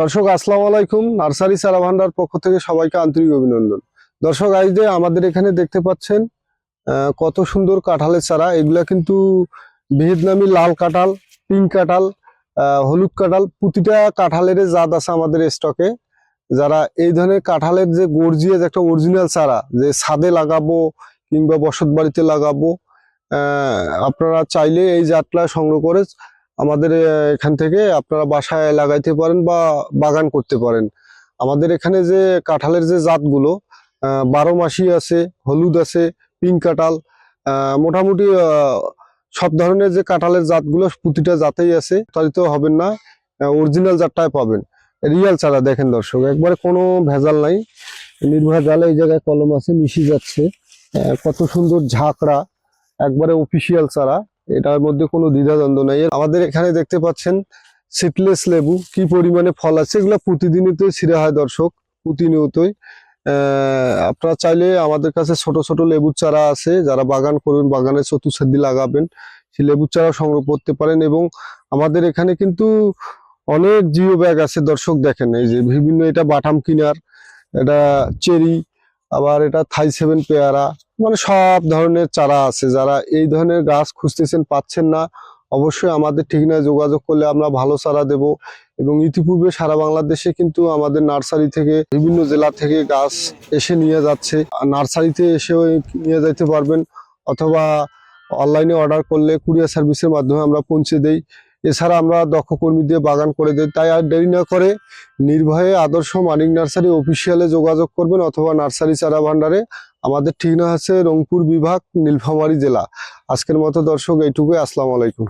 দর্শক, আসসালামু আলাইকুম। নার্সারি সারা ভান্ডার পক্ষ থেকে সবাইকে আন্তরিক অভিনন্দন। দর্শক, আজ যে আমাদের এখানে দেখতে পাচ্ছেন কত সুন্দর কাঁঠালের চারা। এগুলা কিন্তু ভিয়েতনামি লাল কাঁঠাল, পিঙ্ক কাঁঠাল হলুদ কাঁঠাল, প্রতিটা কাঁঠালের জাত আছে আমাদের স্টকে। যারা এই ধরনের কাঁঠালের যে গর্জিয়াস একটা অরিজিনাল চারা, যে ছাদে লাগাবো কিংবা বসত বাড়িতে লাগাবো আপনারা চাইলে এই জাতটা সংগ্রহ করে আমাদের এখান থেকে আপনারা বাসায় লাগাইতে পারেন বা বাগান করতে পারেন। আমাদের এখানে যে কাঁঠালের যে জাতগুলো বারো মাসি আছে, হলুদ আছে, পিঙ্ক কাঁঠাল মোটামুটি সব ধরনের যে কাঁঠালের জাতগুলো প্রতিটা জাতেই আছে তারিত হবেন না অরিজিনাল জাতটাই পাবেন। রিয়াল চারা দেখেন দর্শক, একবারে কোনো ভেজাল নাই নির্ভেজাল এই জায়গায় কলম আছে, মিশি যাচ্ছে কত সুন্দর ঝাঁকড়া, একবারে অফিসিয়াল চারা। এটার মধ্যে কোনো দ্বিধাদ্বন্দ্ব নাই। আমাদের এখানে দেখতে পাচ্ছেন সিটলেস লেবু, কি পরিমাণে ফল আছে, এগুলো প্রতিদিনই ছিঁড়ে হয় দর্শক, প্রতিনিয়তই। আপনারা চাইলে আমাদের কাছে ছোট ছোট লেবুর চারা আছে, যারা বাগান করবেন বাগানের চতুর্সাদি লাগাবেন, সেই লেবুর চারা সংগ্রহ করতে পারেন এবং আমাদের এখানে কিন্তু অনেক জিও ব্যাগ আছে দর্শক দেখেন, এই যে বিভিন্ন এটা বাটাম কিনার, এটা চেরি আবার এটা থাই সেভেন পেয়ারা মানে সব ধরনের চারা আছে। যারা এই ধরনের গাছ খুঁজতেছেন পাচ্ছেন না, অবশ্যই আমাদের ঠিকানায় যোগাযোগ করলে আমরা ভালো চারা দেব এবং ইতিপূর্বে সারা বাংলাদেশে কিন্তু আমাদের নার্সারি থেকে বিভিন্ন জেলা থেকে গাছ এসে নিয়ে যাচ্ছে। নার্সারিতে এসেও নিয়ে যাইতে পারবেন অথবা অনলাইনে অর্ডার করলে কুরিয়ার সার্ভিসের মাধ্যমে আমরা পৌঁছে দেই। এছাড়া আমরা দক্ষ কর্মী দিয়ে বাগান করে দিই। তাই আর দেরি না করে নির্ভয়ে আদর্শ মানিক নার্সারি অফিসিয়ালে যোগাযোগ করবেন অথবা নার্সারি চারা ভান্ডারে আমাদের ঠিকানা আছে রংপুর বিভাগ, নীলফামারী জেলা। আজকের মতো দর্শক, এইটুকুই। আসসালামু আলাইকুম।